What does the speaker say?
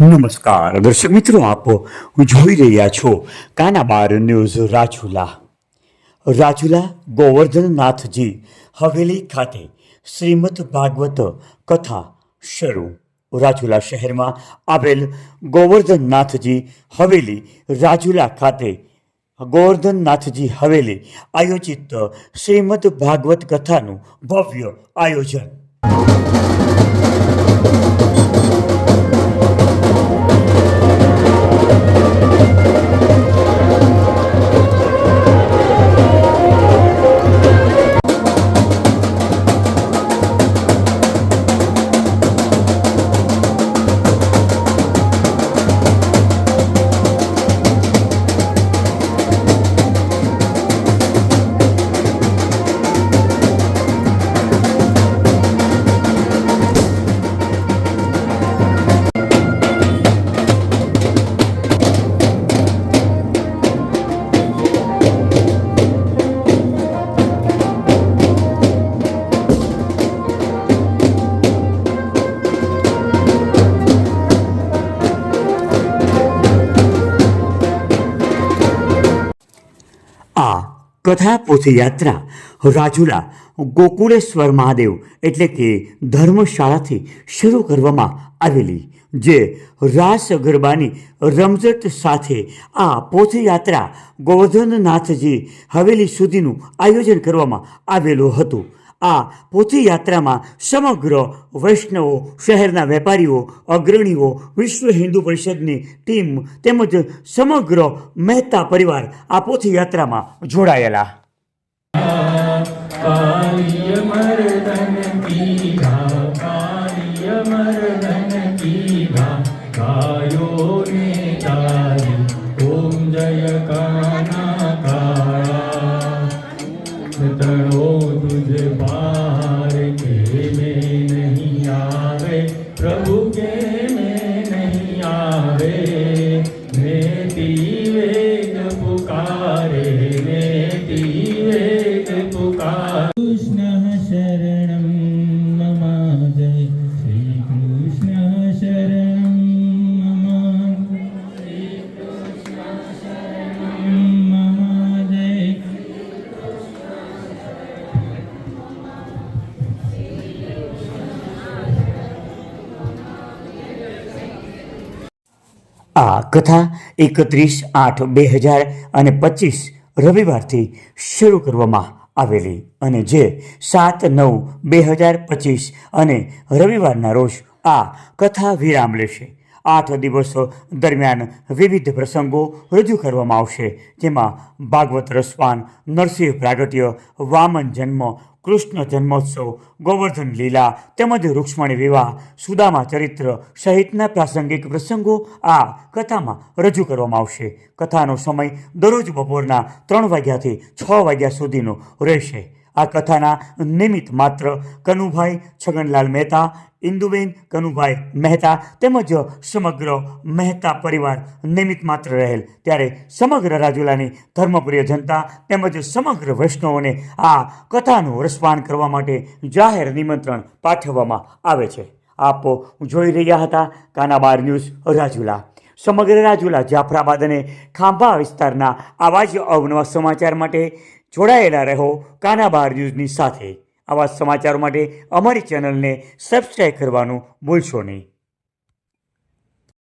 નમસ્કાર, દર્શક મિત્રો, આપ જોઈ રહ્યા છો કાનાબાર ન્યૂઝ રાજુલા. રાજુલા ગોવર્ધનનાથજી હવેલી ખાતે શ્રીમદ ભાગવત કથા શરૂ. રાજુલા શહેરમાં આવેલ ગોવર્ધનનાથજી હવેલી રાજુલા ખાતે ગોવર્ધનનાથજી હવેલી આયોજિત શ્રીમદ ભાગવત કથાનું ભવ્ય આયોજન. કથા પોથયાત્રા રાજુલા ગોકુળેશ્વર મહાદેવ એટલે કે ધર્મશાળાથી શરૂ કરવામાં આવેલી, જે રાસ ગરબાની રમઝટ સાથે આ પોથયાત્રા ગોવર્ધનનાથજી હવેલી સુધીનું આયોજન કરવામાં આવેલું હતું. આ પોથીયાત્રામાં સમગ્ર વૈષ્ણવો, શહેરના વેપારીઓ, અગ્રણીઓ, વિશ્વ હિન્દુ પરિષદની ટીમ તેમજ સમગ્ર મહેતા પરિવાર આ પોથીયાત્રામાં જોડાયેલા. ઓમ જય કાના આ કથા એકત્રીસ આઠ બે હજાર અને પચીસ રવિવારથી શરૂ કરવામાં આવેલી અને જે સાત નવ બે હજાર પચીસ અને રવિવારના રોજ આ કથા વિરામ લેશે. આઠ દિવસો દરમિયાન વિવિધ પ્રસંગો રજૂ કરવામાં આવશે. જેમાં ભાગવત રસવાન, નરસિંહ પ્રાગટ્ય, વામન જન્મ, કૃષ્ણ જન્મોત્સવ, ગોવર્ધન લીલા તેમજ રૂક્ષ્મણી વિવાહ, સુદામા ચરિત્ર સહિતના પ્રાસંગિક પ્રસંગો આ કથામાં રજૂ કરવામાં આવશે. કથાનો સમય દરરોજ બપોરના ત્રણ વાગ્યાથી છ વાગ્યા સુધીનો રહેશે. આ કથાના નિમિત્ત માત્ર કનુભાઈ છગનલાલ મહેતા, ઇન્દુબેન કનુભાઈ મહેતા તેમજ સમગ્ર મહેતા પરિવાર નિમિત્ત માત્ર રહેલ. ત્યારે સમગ્ર રાજુલાની ધર્મપ્રિય જનતા તેમજ સમગ્ર વૈષ્ણવોને આ કથાનું રસપાન કરવા માટે જાહેર નિમંત્રણ પાઠવવામાં આવે છે. આપ જોઈ રહ્યા હતા કાનાબાર ન્યૂઝ રાજુલા. સમગ્ર રાજુલા જાફરાબાદ અને ખાંભા વિસ્તારના આવા જ અવનવા સમાચાર માટે જોડાયેલા રહો કાનાબાર ન્યૂઝની સાથે. આવા સમાચારો માટે અમારી ચેનલને સબસ્ક્રાઈબ કરવાનું ભૂલશો નહીં.